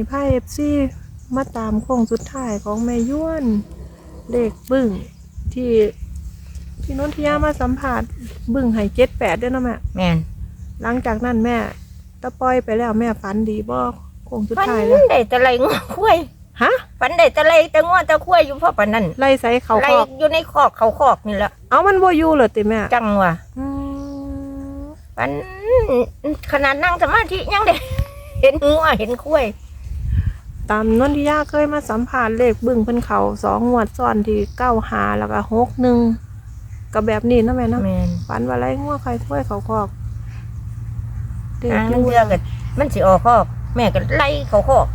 มีไพ่เอฟซีมาตามโค้งสุดท้ายของแม่ย้วนเลขบึ้งที่ที่นนทิยามาสัมผัสบึ้งให้เจ็ดแปดด้วยเนาะแม่แม่นหลังจากนั้นแม่ตะปล่อยไปแล้วแม่ฝันดีบ่โค้งสุดฝันท้ายแล้วได้แต่ไรงัวคุ้ยฮะฝันได้แต่ไรแต่งัวแต่คุ้ยอยู่เพราะปานนั้นไล่ใส่เขาไรคอกอยู่ในคอกเขาคอกนี่แหละเอามันบ่อยู่เหรอติแม่จังว่ะอืมฝันขนาดนั่งสมาธิยังได้เห็นงัวเห็นคุ้ย ตามนนทิยาเคยมาสัมผัสเลขบึ้งเพิ่นเขาสองงวดซ้อนที่เก้าหาแล้วก็หกหนึ่งก็แบบนี้เนาะแม่เนาะแม่นฝันว่าไรงัวใครถ้วยเขาคอกเด็กทางอยู่เรือก็มันสิออกคอก แม่ก็ไล่เขาคอก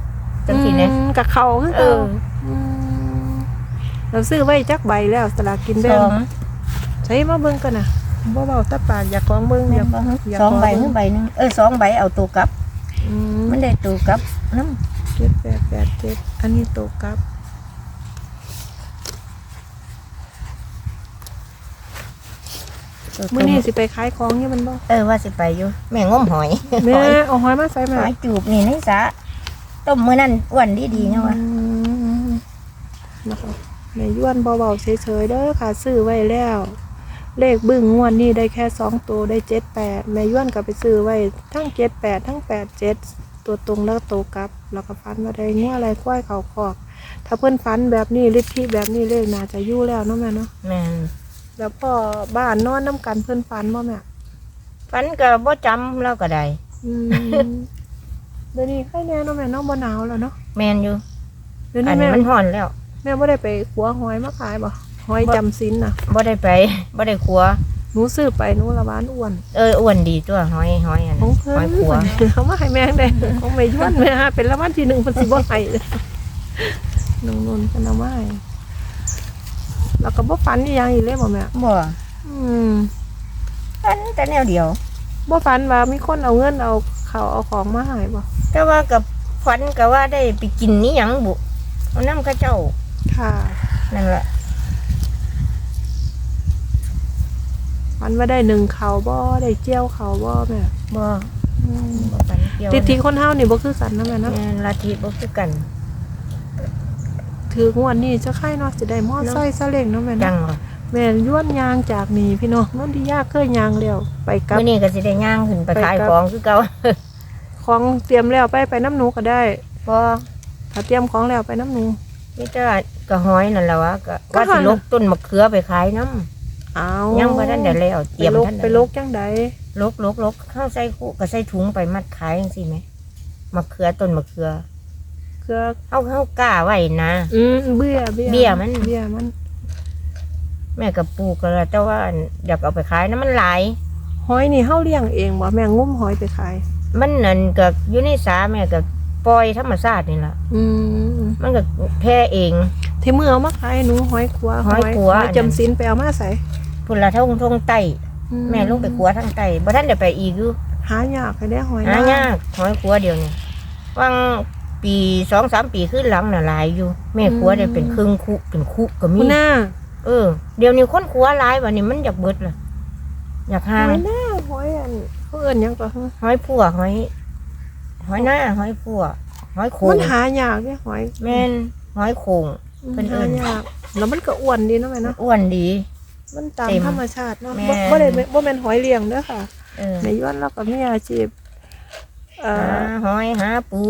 จังซี่นะอืมกับเขาคือเอเก่าอมเราซื้อไว้จักใบแล้วสลากกินแบ่สงองใช้มาเบิ่งกันน่ะบ่เบาตาปากอยากของเบิ่งอยากอยากสองใบขหรือใบหนึงเออสองใบเอาตัวกลับ อืมมันได้ตัวกลับน้เจ็ดแปดแปดเจ็ดอันนี้โตกลับำมื้อนี้สิไปขายของอยู่มันบ่เออว่าสิไปอยู่ แม่งมหอยแม่หอยเอาหอยมาใส่หแม่อยจูบนี่ในสระต้มมื้อนั้นอ้วนดีๆนะวะอืมนะคะแม่ย้วนเบาๆเฉยๆเด้อค่ะซื้อไว้แล้ว เลขบึ้งงวดนี้ได้แค่สองตัวได้เจ็ดแปดแม่ย้วนก็ไปซื้อไว้ทั้งเจ็ดแปดทั้งแปดเจ็ด ตัวตรงแล้วก็ตัวกลับ แล้วก็ฟันว่าได้งัวอะไรควายเขาคอก ถ้าเพื่อนฟันแบบนี้ฤทธิแบบนี้เลขน่าจะอยู่แล้วเนาะแม่เนาะแม่นแล้วพ่อบ้านนอนน้ำกันเพื่อนฟันบ่แม่ฝันก็บ่จำแล้วก็ได้อืมเดี๋ยวนี้ใครแน่เนาะแม่เนาะบ่หนาวแล้วเนาะแม่นอยู่เดี๋ยวอันี้นแม่มันฮ้อนแล้วแม่บ่ได้ไปขัวหอยมาขายบ่หอยบ่จำศีลน่ะบ่ได้ไปบ่ได้ขัว หนูซื้อไปหนูละบ้านอ้วนเอออ้วนดีตัวหอยหอยอันขนั้องนเพิ่หอนยขัวเขามาให้แม่งได้ของแม่ย้วนแม่ฮะเป็นละวันที่หนึ่งเพิ่นสิบ่ให้เลยน้องนนท์เพิ่นเอามาให้แล้วก็บ่ฝันอีหยังอีกเลยบ่แม่บ่อืมฝันแต่แนวเดียว บ่ฝันว่ามีคนเอาเงินเอาข้าวเอาของมาให้บ่แต่ว่ากับฝันก็ว่าได้ไปกินนี่หยังบุเอาน้ำข้าเจ้าค่ะนั่นแหละ ฝันว่าได้หนึ่งเขาวบ่ได้เจียวเขาวบ่แม่บ่อืมบ่ฝันเกี่ยวทิศทีคนเฮานี่บ่คือกันนะแม่เนาะแม่นลัทธิบ่คือกันถืองวดนี้จะใครเนาะสิได้มอไซค์ซาเล้งเนาะแม่จัเนาะงเหรอแม่ย้วนยางจากนี่พี่น้องนนที่ยากเคยยางแล้วไปกลับ มื้อนี้ก็สิได้ย่างขึ้นไปไปขายกับ ของคือเก่าของเตรียมแล้วไปไปน้ำหนูก็ได้ บ่ถ้าเตรียมของแล้วไปน้ำหนู มีแต่ก็หอยนั่นแหละวะก็ก็ว่าหั่สินลกต้นมะเขือไปขายน้ เอาำยังบ่ทันได้แล้วเตไปรียมลกทันไปได้ลกจังใดลกลกลกเข้าใส่คู่ก็ใส่ถุงไปมัดขายจังซี่ไหมมะเขือต้นมะเขือเครือเฮาเฮากล้าไว้นะ อืมเบี้ยเบี้ยเบี้ยมัน เบี้ยมันแม่ก็ปลูกแล้วแต่ว่าอยากเอาไปขายนะมันหลาย หอยนี่เฮาเลี้ยงเองบ่แม่งุ้มหอยไปขาย มันนั่นก็อยู่ในสาแม่ก็ปล่อยธรรมชาตินี่ล่ะ อืมมันก็แพ้เอง ที่มือเอามาขายหนูหอยขัวหอยขัวหอยอันนั้น จำศีลไปเอามาใส่พุ่นละทงทงไตแม่ลงไปขัวทางไตบ่ทันได้ไปอีกอยู่หายากไปได้หอยหานะยากหอยขัวเดียวนี่วังปีสองสามปีขึ้นหลังน่ะหลายอยู่ แม่ขัวได้เป็นครึ่งคุเป็นคุก็มี คุณหน้าเออเดี๋ยวนี้คนขัวหลายวันนี้มันอยากเบิดล่ะ อยากหหาอยหน้าหอยอันเขาเอิ้นหยังก็ฮะหอยพัวหอยหอยหน้าหอยพัวหอยโขมังนหายากเด้หอยแม่นหอยโขง เพิ่นเอิ้หานยากแล้วมันก็อ้วนดีเนาะแม่เนาะอ้วนดี มันตามเต็มธรรมชาติเนาะแม่ บ่บ่ได้บ่แม่นหอยเลี้ยงเด้อค่ะเออในย้อนเราก็มีอาชีพเอ่หาอหอยหาปู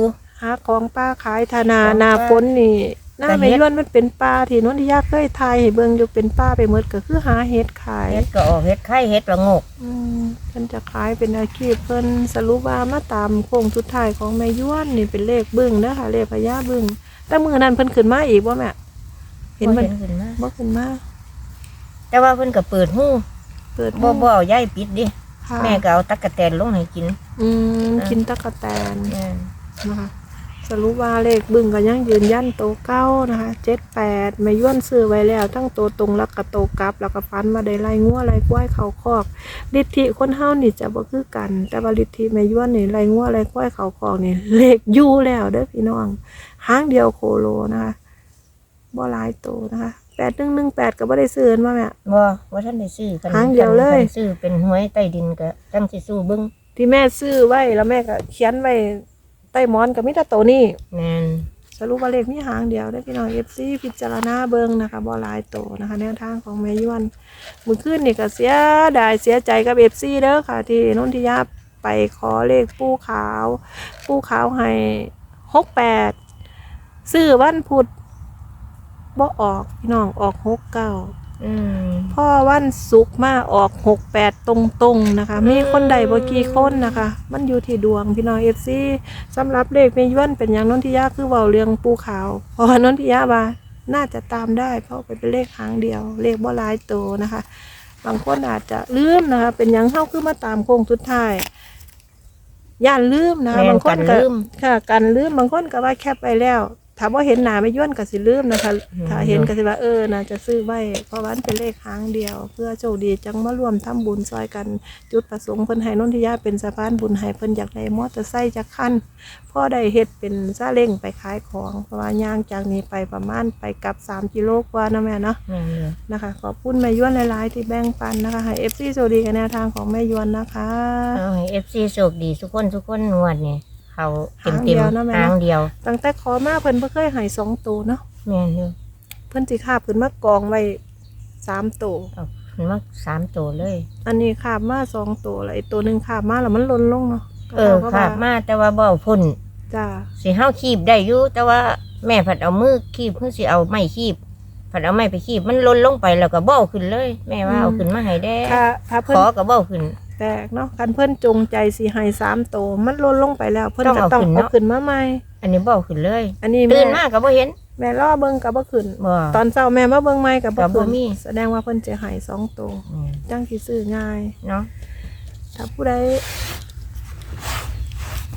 หาของป้าขายธนาของป้านาฝนนี่หน้าแต่แม่เฮ็ดย้อนมันเป็นป้าที่นนทิยาเคยทายให้เบิ่งอยู่เป็นป้าไปหมดก็คือหาเห็ดขาย เฮ็ดก็ออกเฮ็ดไข่เฮ็ดละโงก อืมเพิ่นจะขายเป็นอาชีพเพิ่นสรุปว่ามาตามโค้งสุดท้ายของแม่ย้วนนี่เป็นเลขเบิ่งเด้อค่ะเลขพญาเบิ่ง แต่มื้อนั้นเพิ่นขึ้นมาอีกบ่แม่เห็นบ่มันขึ้นมาบ่ขึ้นมาแต่ว่าเพิ่นก็เปิดหูเปิดบ่บ่เอาย้ายปิดดิค่ะแม่ก็เอาตักกะแตนลงให้กิน อืมอ่ากินตะกะแตนแม่นนะคะ สรุปว่าเลขบึ้งก็ยังยืนยันโตวเก้านะคะเจ็ดแปดไม่ย้วนซื้อไว้แล้ว ทั้งตัวตรงแล้วก็โตวกลับ แล้วก็ฟันมาได้ไล่งัวไล่ควายเขาคอกลิทธิคนเฮานี่จะบ่คือกัน แต่ว่าลิทธิไม่ย้วนนี่ไล่งัวไล่ควายเขาคอกนี่เลขอยู่แล้วเด้อพี่น้องหางเดียวโคโลนะคะบ่หลายโตวนะคะแปดหนึ่งหนึ่งแปดก็บ่ได้ซื้อเห็นบ่แม่บ่ว่าท่านได้ซื้อกันหางเดียวเลยคันซื้อเป็นหวยใต้ดินก็จังสิสู้เบิ่งที่แม่ซื้อไว้แล้วแม่ก็เขียนไว้ ใต้หมอนก็มีแต่ตัวนี้แม่นสรุปว่าเลขมีหางเดียวได้อพี่น้องเอฟซีพิจารณาเบิ่งนะคะบ่หลายโตนะคะ แนวทางของแม่ยวนมื้อคืนนี่ก็เสียดายเสียใจกับเอฟซีเด้อค่ะ ที่นนทิยาไปขอเลขปูขาวปูขาวให้หกแปดซื้อวันพุธบ่ออกพี่น้องออกหกเก้าอืม พ่อวันศุกร์มาออกหกแปดตรงๆนะคะ มีคนใดบ่กี่คนนะคะ มันอยู่ที่ดวงพี่น้องเอฟซีสำหรับเลขเมยวนเป็นอย่างนนทิยาคือเว้าเรื่องปูขาวเพราะว่านนทิยาว่าน่าจะตามได้เพราะเป็นเลขหางเดียว เลขบ่หลายตัวนะคะ บางคนอาจจะลืมนะคะ เป็นอย่างเข้าคือมาตามโค้งสุดท้ายย่านลืมนะคะแม่นบางคนกันก็ลืมค่ะกันลืมบางคนก็ว่าแคปไปแล้ว ถามว่าเห็นหนาไม่ย่วนก็สิลืมนะคะอืมถ้าเห็นก็สิว่าเออน่าจะซื้อไว้เพราะว่ามันเป็นเลขหางเดียว เพื่อโชคดีจังมารวมทำบุญซอยกันจุดประสงค์เพิ่นให้นนทิยาเป็นสะพานบุญให้เพิ่นอยากได้มอเตอร์ไซค์จักคันพ่อได้เฮ็ดเป็นซาเล้งไปขายของเพราะว่าย่างจากนี้ไปประมาณไปกลับ 3 กิโลกว่านะแม่เนาะแม่นเลยนะคะขอบคุณแม่ยวนหลายๆที่แบ่งปันนะคะให้ FC โชคดีกับแนวทางของแม่ยวนนะคะเอาให้ FC โชคดีทุกคนทุกคนงวดนี่ เขาเต็มหางเต็เดีมยวนะแม่นะหางเดียวตั้งแต่ขอมาเพิ่นบ่เคยให้สองตัวเนาะแม่นอยู่เพิ่นสิคาบขึ้นมากองไว้สามตัวเอาขึ้นมาสามตัวเลย อันนี้คาบมาสองตัวแล้วอีกตัวหนึ่งคาบมาแล้วมันหล่นลงเนาะเออก็ขาท่ดมาแต่ว่าบ่เอาพ่นจ้าสิเฮาคีบได้อยู่แต่ว่าแม่ผัดเอามือคีบเพื่อสิเอาไม้คีบผัดเอาไม้ไปคีบมันหล่นลงไปแล้วก็บ่เอาขึ้นเลย แม่ว่าเอาขึ้นมาให้แด้ถ้าถ้าขเพิ่นอก็บ่เอาขึ้น แตกเนาะคันเพิ่นจงใจสิให้สามตัวมันหล่นลงไปแล้ว เพิ่นต้องก็เอาต้องขึ้นเอาเนาะ ขึ้นมาใหม่ อันนี้บ่เอาขึ้นเลยอันนี้ตื่แม่นมาก็บ่เห็นแม่ล่อเบิ่งก็บ่ขึ้น บ่ ตอนเช้าแม่มาเบิ่งใหม่ก็บ่ก็บ่ขึ้นมี แสดงว่าเพิ่นจะให้สองตัวอืมจังสิซื้อง่าย เนาะถ้าผู้ใด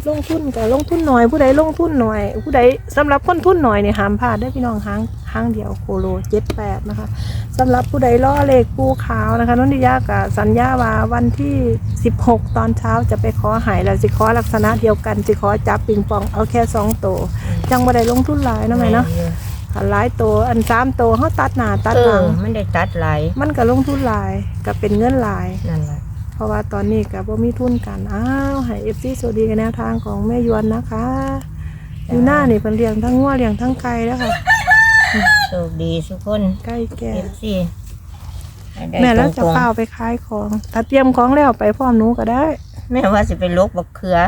ลงทุนก็ลงทุนหน่อย ผู้ใดลงทุนหน่อย ผู้ใดสำหรับคนทุนหน่อยเนี่ยห้ามพลาดได้อพี่น้องห้างห้างเดียวโคโลเจ็ดแปดนะคะ สำหรับผู้ใดล่อเลขปูขาวนะคะนนทิยากับสัญญาว่าวันที่ 16 ตอนเช้าจะไปขอหายแล้วสิขอลักษณะเดียวกันสิขอจับปิงปองเอาแค่สองตัวจังบ่ได้ลงทุนหลายเนาะแม่เนาะถ้าหลายตัวอันสามตัวเขาตัดหน้าตัดเอหลัองมันได้ตัดหลายมันก็ลงทุนหลายก็เป็นเงินหลายนั่นแหละเพราะว่าตอนนี้กับว่ามีทุนกันอ้าวให้เอฟซีสวัสดีกันแนวทางของแม่ยวนนะคะอยู่หน้านี่เป็นเลี้ยงทั้งงัวเลี้ยงทั้งไก่แล้วค่ะ โชคดีทุกคนไก่แก่ FC ให้ได้แม่แล้วจะตรงๆเฝ้าไปขายของ ถ้าเตรียมของแล้วไปพร้อมหนูก็ได้ แม่ว่าสิไปลกบักเขือ